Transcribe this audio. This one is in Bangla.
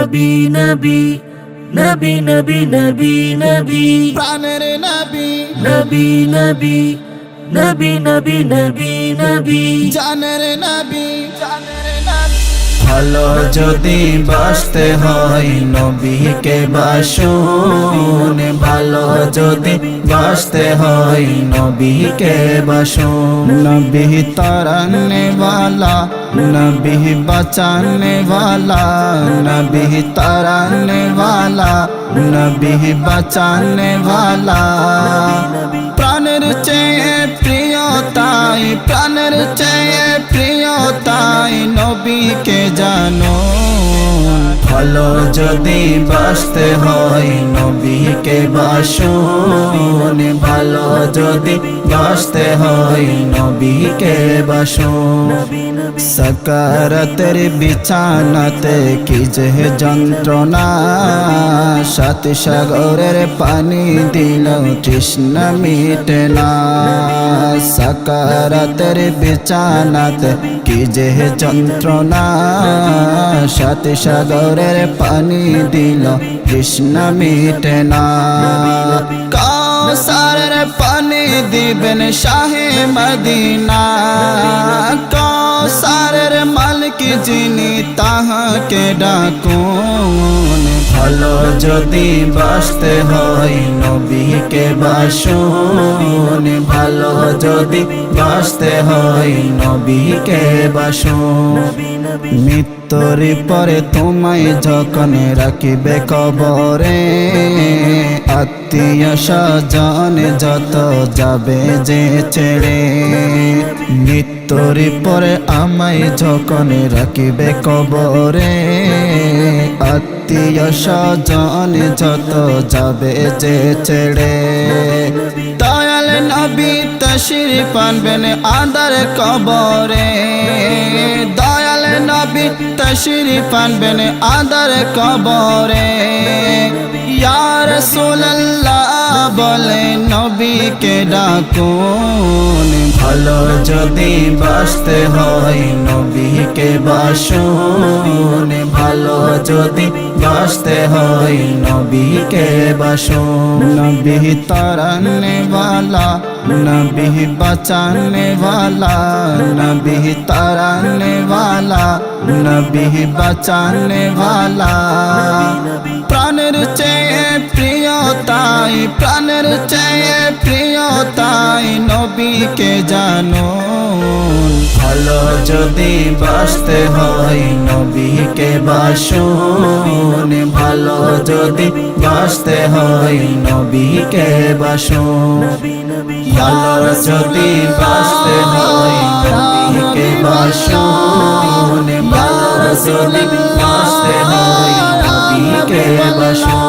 নবী নবী নবী নবী নবী নবী। প্রাণের নবী। নবী নবী নবী নবী নবী নবী। জানের নবী। জানের নবী। ভালো যদি বাসতে হয় নবীকে বাসুন। ভালো যদি বাসতে হয় নবীকে বাসুন। নবী তারানে নবী বাঁচানে নবী তারানে নবী বাঁচানে প্রাণের চেয়ে প্রিয় তাই প্রাণের চেয়ে ভালো যদি বাসতে হয় নবীকে বাসুন। ভালো যদি বাসতে হয় নবীকে বাসুন। সকারতের বিছানাতে কি যে যন্ত্রণা। সাত সাগরের পানি দিল কৃষ্ণ মিটে না। সকারতের বিছানাতে কি যে যন্ত্রণা। সাত সাগরের পানি দিল, কৃষ্ণ মিটে না। কাউসারের পানি দিবেন শাহে মদিনা। কাউসারের মালিক যিনি তাহাকে ডাকুন। ভালো যদি বাসতে হয় নবীকে বাসুন। ভালো যদি বাসতে হয় নবীকে বাসুন। মৃত্যুর পরে তোমায় যখন রাখিবে কবরে, আত্মীয় স্বজন যত যাবে যে ছেড়ে। মৃত্যুর পরে আমায় যখন রাখিবে কবরে, আত্মীয় স্বজন যত যাবে যে ছেড়ে। দয়াল নবী তশির পানবেন আদার কবরে। দয়াল নবী তশির পানবেন আদার কবরে। ইয়ার সোল্লা বলে নবীকে ডাকুন ভালো যদি বাসতে হয়, নবীকে বাসুন ভালো যদি বাসতে হয়, নবীকে বাসুন নবী তারানে বালা, নবী বাঁচানে বালা, নবী তারানে বালা, নবী বাঁচানে বালা। প্রাণের চেয়ে প্রিয় তাই প্রাণের চেয়ে নবীকে জানো? ভালো যদি বাসতে হয় নবীকে বাসুন। ভালো যদি বাসতে হয় নবীকে বাসুন। ভালো যদি বাসতে হয় নবীকে বাসুন। ভালো যদি বাসতে হয় নবীকে বাসুন।